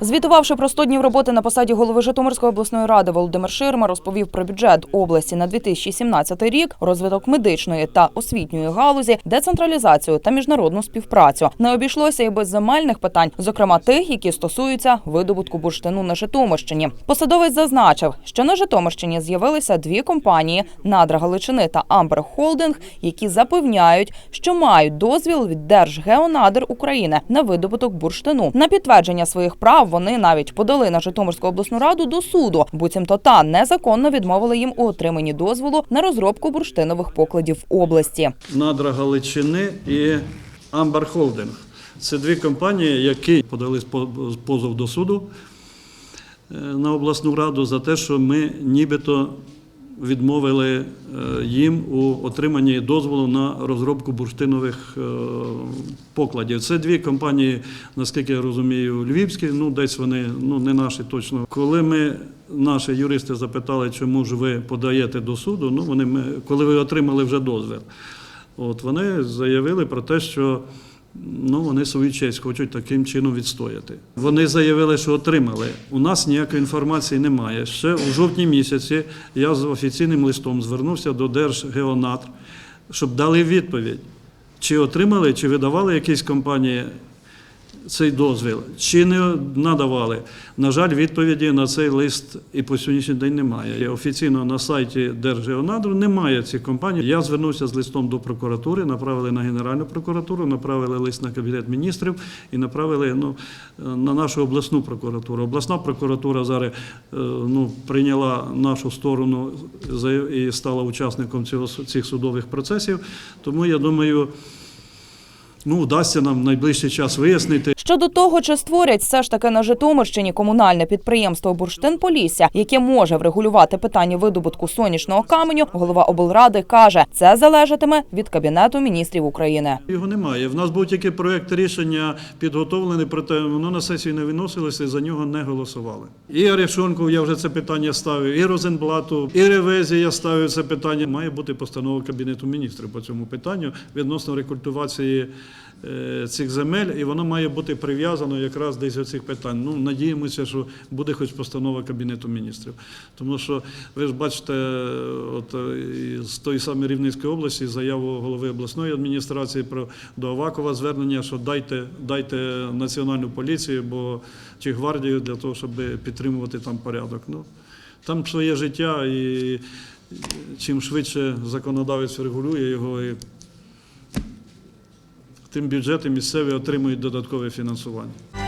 Звітувавши про 100 днів роботи на посаді голови Житомирської обласної ради, Володимир Ширма розповів про бюджет області на 2017 рік, розвиток медичної та освітньої галузі, децентралізацію та міжнародну співпрацю. Не обійшлося і без земельних питань, зокрема тих, які стосуються видобутку бурштину на Житомирщині. Посадовець зазначив, що на Житомирщині з'явилися дві компанії Надра Галичини та Амбер Холдинг, які запевняють, що мають дозвіл від Держгеонадр України на видобуток бурштину. На підтвердження своїх прав вони навіть подали на Житомирську обласну раду до суду. Буцімто та незаконно відмовили їм у отриманні дозволу на розробку бурштинових покладів області. Надра Галичини і Амбар Холдинг. Це дві компанії, які подали позов до суду е, на обласну раду за те, що ми нібито відмовили е, їм у отриманні дозволу на розробку бурштинових е, покладів. Це дві компанії, наскільки я розумію, львівські, ну десь вони ну не наші точно. Коли ми наші юристи запитали, чому ж ви подаєте до суду, ну вони ми, коли ви отримали вже дозвіл. От вони заявили про те, що ну, вони свою честь хочуть таким чином відстояти. Вони заявили, що отримали. У нас ніякої інформації немає. Ще у жовтні місяці я з офіційним листом звернувся до Держгеонатр, щоб дали відповідь, чи отримали, чи видавали якісь компанії цей дозвіл, чи не надавали. На жаль, відповіді на цей лист і по сьогоднішній день немає. Офіційно на сайті Держгеонадру немає цих компаній. Я звернувся з листом до прокуратури, направили на Генеральну прокуратуру, направили лист на Кабінет міністрів і направили ну, на нашу обласну прокуратуру. Обласна прокуратура зараз е, ну, прийняла нашу сторону і стала учасником цього, цих судових процесів. Тому я думаю, ну, вдасться нам в найближчий час вияснити, Щодо того, чи створять все ж таки на Житомирщині комунальне підприємство Бурштин Полісся, яке може врегулювати питання видобутку сонячного каменю, голова облради каже, це залежатиме від кабінету міністрів України. Його немає. В нас був тільки проєкт рішення підготовлений, проте воно на сесію не виносилося за нього не голосували. І Арешонков я вже це питання ставив, і Розенблату, і Ревезі я ставив це питання. Має бути постанова Кабінету міністрів по цьому питанню відносно рекультивації цих земель, і воно має бути прив'язано якраз десь до цих питань. Ну, надіємося, що буде хоч постанова Кабінету міністрів. Тому що ви ж бачите, от е, з тої самої Рівненської області заяву голови обласної адміністрації про до Авакова звернення, що дайте, дайте національну поліцію бо, чи гвардію для того, щоб підтримувати там порядок. Ну, там своє життя, і чим швидше законодавець регулює його, і тим бюджети місцеві отримують додаткове фінансування.